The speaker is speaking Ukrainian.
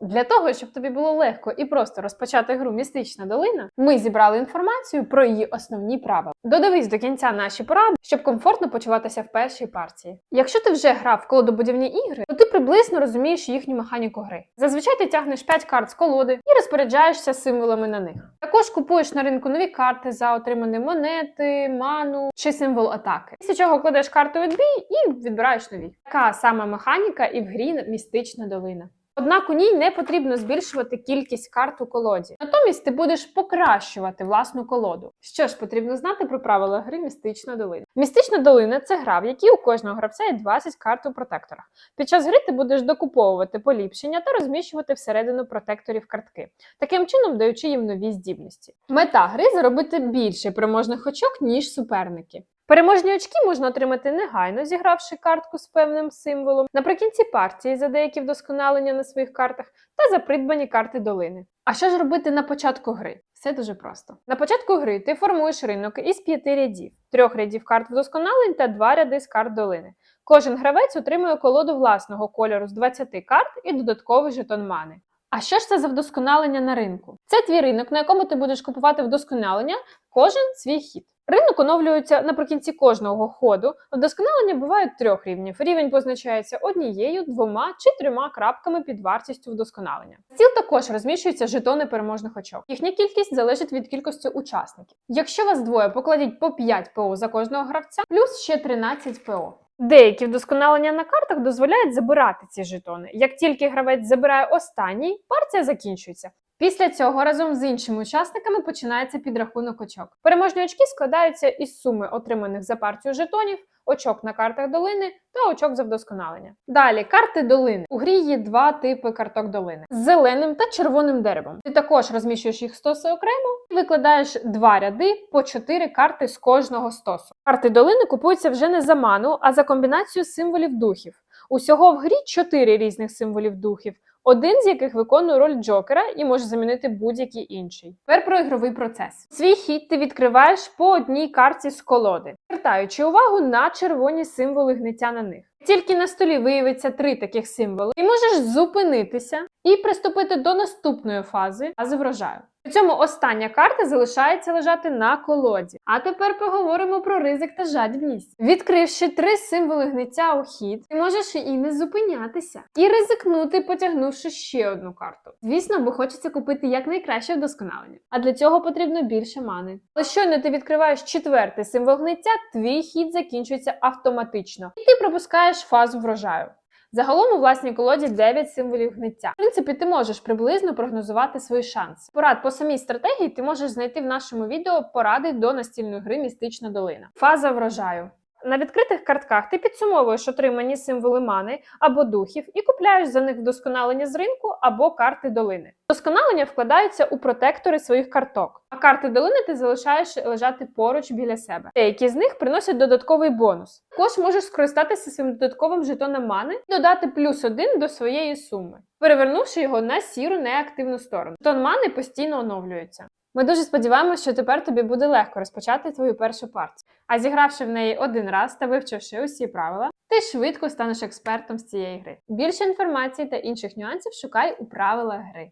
Для того, щоб тобі було легко і просто розпочати гру Містична долина, ми зібрали інформацію про її основні правила. Додивись до кінця наші поради, щоб комфортно почуватися в першій партії. Якщо ти вже грав в колодобудівні ігри, то ти приблизно розумієш їхню механіку гри. Зазвичай ти тягнеш 5 карт з колоди і розпоряджаєшся символами на них. Також купуєш на ринку нові карти за отримані монети, ману чи символ атаки. Після чого кладеш карту відбій і відбираєш нові. Така сама механіка і в грі Містична долина. Однак у ній не потрібно збільшувати кількість карт у колоді. Натомість ти будеш покращувати власну колоду. Що ж потрібно знати про правила гри Містична долина? Містична долина це гра, в якій у кожного гравця є 20 карт у протекторах. Під час гри ти будеш докуповувати поліпшення та розміщувати всередину протекторів картки, таким чином даючи їм нові здібності. Мета гри заробити більше переможних очок, ніж суперники. Переможні очки можна отримати негайно, зігравши картку з певним символом, наприкінці партії за деякі вдосконалення на своїх картах та за придбані карти долини. А що ж робити на початку гри? Все дуже просто. На початку гри ти формуєш ринок із п'яти рядів, трьох рядів карт вдосконалень та два ряди з карт долини. Кожен гравець отримує колоду власного кольору з 20 карт і додатковий жетон мани. А що ж це за вдосконалення на ринку? Це твій ринок, на якому ти будеш купувати вдосконалення кожен свій хід. Ринок оновлюється наприкінці кожного ходу. Вдосконалення бувають трьох рівнів. Рівень позначається однією, двома чи трьома крапками під вартістю вдосконалення. Стіл також розміщуються жетони переможних очок. Їхня кількість залежить від кількості учасників. Якщо вас двоє, покладіть по 5 ПО за кожного гравця, плюс ще 13 ПО. Деякі вдосконалення на картах дозволяють забирати ці жетони. Як тільки гравець забирає останній, партія закінчується. Після цього разом з іншими учасниками починається підрахунок очок. Переможні очки складаються із суми отриманих за партію жетонів, очок на картах долини та очок за вдосконалення. Далі карти долини. У грі є два типи карток долини з зеленим та червоним деревом. Ти також розміщуєш їх стоси окремо і викладаєш два ряди по чотири карти з кожного стосу. Карти долини купуються вже не за ману, а за комбінацію символів духів. Усього в грі чотири різних символів духів, один з яких виконує роль Джокера і може замінити будь-який інший. Тепер про ігровий процес. Свій хід ти відкриваєш по одній карті з колоди, звертаючи увагу на червоні символи гниття на них. Тільки на столі виявиться три таких символи, і можеш зупинитися і приступити до наступної фази фази врожаю. При цьому остання карта залишається лежати на колоді. А тепер поговоримо про ризик та жадібність. Відкривши три символи гниття у хід, ти можеш і не зупинятися, і ризикнути, потягнувши ще одну карту. Звісно, бо хочеться купити якнайкраще вдосконалення. А для цього потрібно більше мани. Але щойно ти відкриваєш четвертий символ гниття, твій хід закінчується автоматично, і ти пропускаєш фазу врожаю. Загалом у власній колоді 9 символів гниття. В принципі, ти можеш приблизно прогнозувати свої шанси. Порад по самій стратегії ти можеш знайти в нашому відео поради до настільної гри Містична долина. Фаза врожаю. На відкритих картках ти підсумовуєш отримані символи мани або духів і купляєш за них вдосконалення з ринку або карти долини. Вдосконалення вкладаються у протектори своїх карток, карти долини ти залишаєш лежати поруч біля себе. Деякі з них приносять додатковий бонус. Також можеш скористатися своїм додатковим жетоном мани і додати плюс один до своєї суми, перевернувши його на сіру неактивну сторону. Жетон мани постійно оновлюється. Ми дуже сподіваємося, що тепер тобі буде легко розпочати твою першу партію. А зігравши в неї один раз та вивчивши усі правила, ти швидко станеш експертом з цієї гри. Більше інформації та інших нюансів шукай у правилах гри.